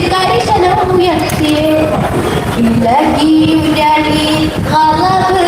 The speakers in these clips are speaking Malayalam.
கரிசனம் உயர்த்தியே. இலகியுடலில் கலவு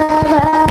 bye.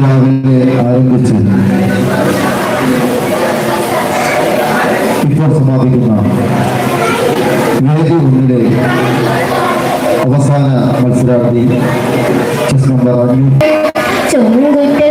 രാവിലെ ആരംഭിച്ച് ഇപ്പോൾ സമാപിക്കുന്ന വേദി ഒന്നിലെ അവസാന മത്സരാർത്ഥി ചെസ് നമ്പർ അഞ്ഞൂറ്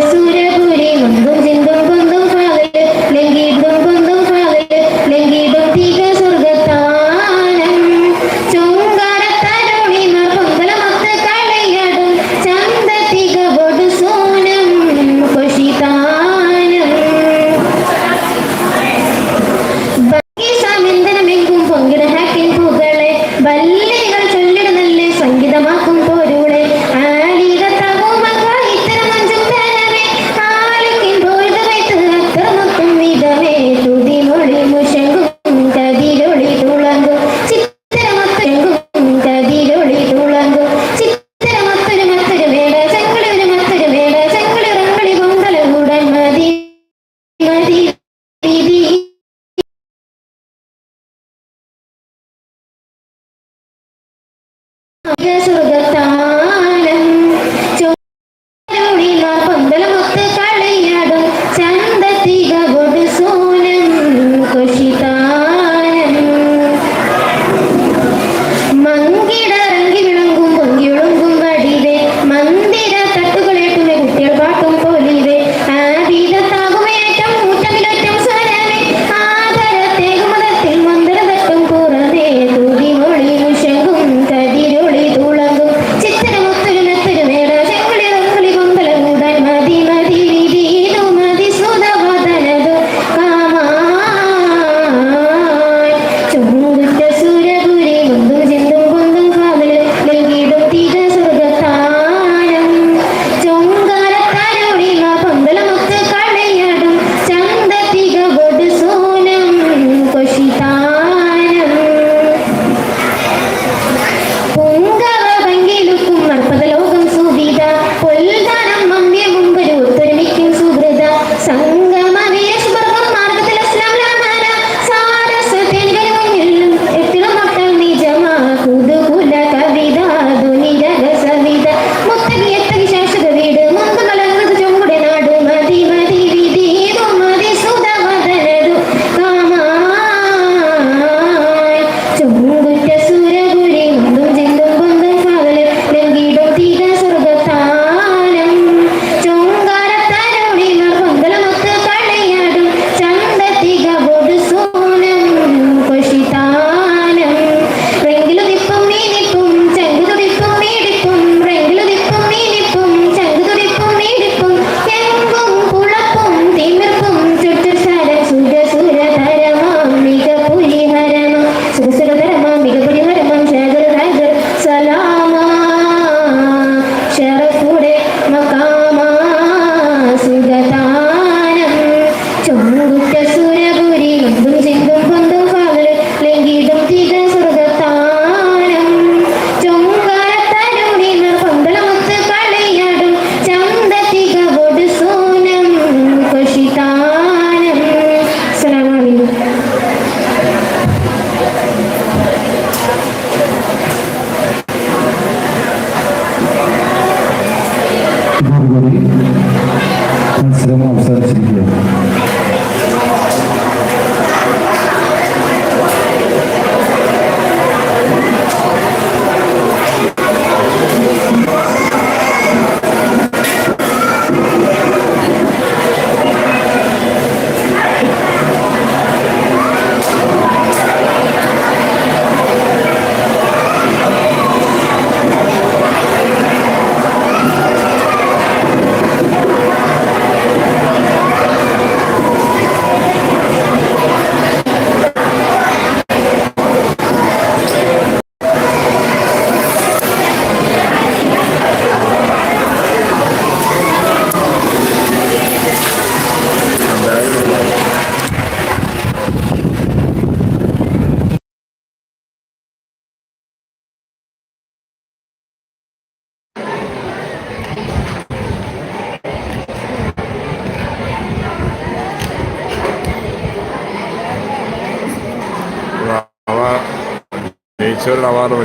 ജയിച്ചവരുടെ അവാർഡ്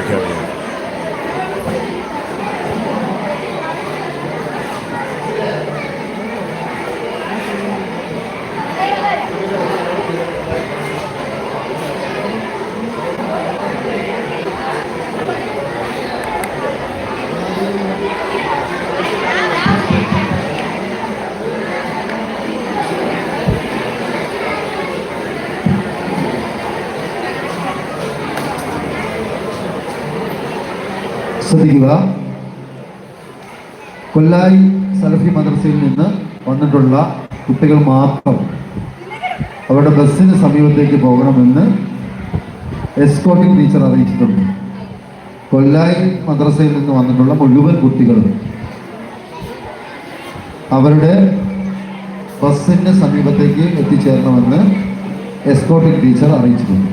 ശ്രദ്ധിക്കുക കൊല്ലായി സലഫി മദ്രസയിൽ നിന്ന് വന്നിട്ടുള്ള കുട്ടികൾ മാത്രം അവരുടെ ബസ്സിന് സമീപത്തേക്ക് പോകണമെന്ന് എസ്കോട്ടിംഗ് ടീച്ചർ അറിയിച്ചിട്ടുണ്ട്. കൊല്ലായി മദ്രസയിൽ നിന്ന് വന്നിട്ടുള്ള മുഴുവൻ കുട്ടികളും അവരുടെ ബസ്സിന്റെ സമീപത്തേക്ക് എത്തിച്ചേരണമെന്ന് എസ്കോട്ടിംഗ് ടീച്ചർ അറിയിച്ചിട്ടുണ്ട്.